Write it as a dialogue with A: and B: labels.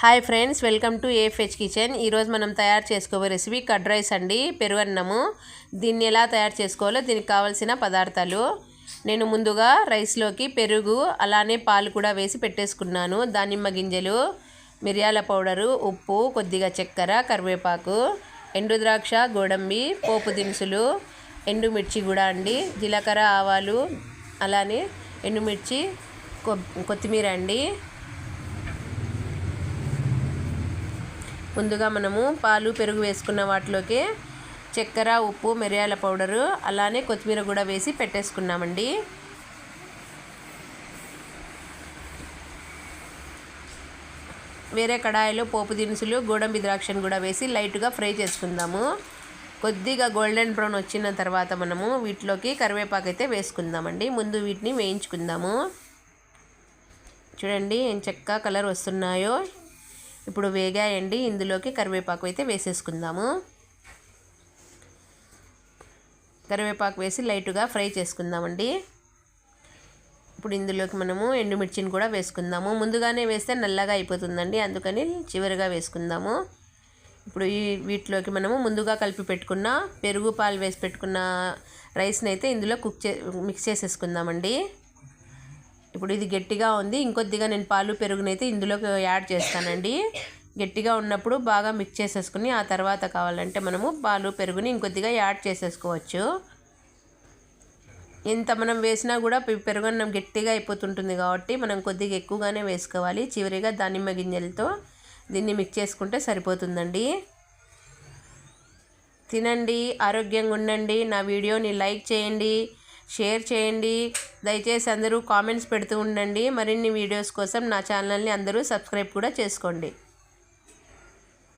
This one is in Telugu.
A: Hi friends welcome to F H kitchen ఈరోజు మనం తయారు చేసుకోబోయే రెసిపీ కడ్ రైస్ అండి పెరుగన్నము దీన్ని ఎలా తయారు చేసుకోవాలో దీనికి కావాల్సిన పదార్థాలు. నేను ముందుగా రైస్లోకి పెరుగు అలానే పాలు కూడా వేసి పెట్టేసుకున్నాను. దానిమ్మ గింజలు మిరియాల పౌడరు ఉప్పు కొద్దిగా చక్కెర కరివేపాకు ఎండు ద్రాక్ష గోడంబి పోపు దినుసులు ఎండుమిర్చి కూడా అండి. జీలకర్ర ఆవాలు అలానే ఎండుమిర్చి కొత్తిమీర అండి. ముందుగా మనము పాలు పెరుగు వేసుకున్న వాటిలోకి చక్కెర ఉప్పు మిరియాల పౌడరు అలానే కొత్తిమీర కూడా వేసి పెట్టేసుకున్నామండి. వేరే కడాయిలో పోపు దినుసులు గోడంబి ద్రాక్షను కూడా వేసి లైట్గా ఫ్రై చేసుకుందాము. కొద్దిగా గోల్డెన్ బ్రౌన్ వచ్చిన తర్వాత మనము వీటిలోకి కరివేపాకు అయితే వేసుకుందామండి. ముందు వీటిని వేయించుకుందాము. చూడండి ఏం చక్క కలర్ వస్తున్నాయో. ఇప్పుడు వేగాయండి. ఇందులోకి కరివేపాకు అయితే వేసేసుకుందాము. కరివేపాకు వేసి లైట్గా ఫ్రై చేసుకుందామండి. ఇప్పుడు ఇందులోకి మనము ఎండుమిర్చిని కూడా వేసుకుందాము. ముందుగానే వేస్తే నల్లగా అయిపోతుందండి. అందుకని చివరిగా వేసుకుందాము. ఇప్పుడు ఈ వీటిలోకి మనము ముందుగా కలిపి పెట్టుకున్న పెరుగు పాలు వేసి పెట్టుకున్న రైస్ని అయితే ఇందులో కుక్ చే మిక్స్ చేసేసుకుందామండి. ఇప్పుడు ఇది గట్టిగా ఉంది ఇంకొద్దిగా నేను పాలు పెరుగునైతే ఇందులోకి యాడ్ చేస్తానండి. గట్టిగా ఉన్నప్పుడు బాగా మిక్స్ చేసేసుకుని ఆ తర్వాత కావాలంటే మనము పాలు పెరుగుని ఇంకొద్దిగా యాడ్ చేసేసుకోవచ్చు. ఎంత మనం వేసినా కూడా పెరుగన్నం గట్టిగా అయిపోతుంటుంది కాబట్టి మనం కొద్దిగా ఎక్కువగానే వేసుకోవాలి. చివరిగా దానిమ్మ గింజలతో దీన్ని మిక్స్ చేసుకుంటే సరిపోతుందండి. తినండి ఆరోగ్యంగా ఉండండి. నా వీడియోని లైక్ చేయండి. షేర్ చేయండి. దయచేసి అందరూ కామెంట్స్ పెడుతూ ఉండండి. మరిన్ని వీడియోస్ కోసం నా ఛానల్ని అందరూ సబ్స్క్రైబ్ కూడా చేసుకోండి.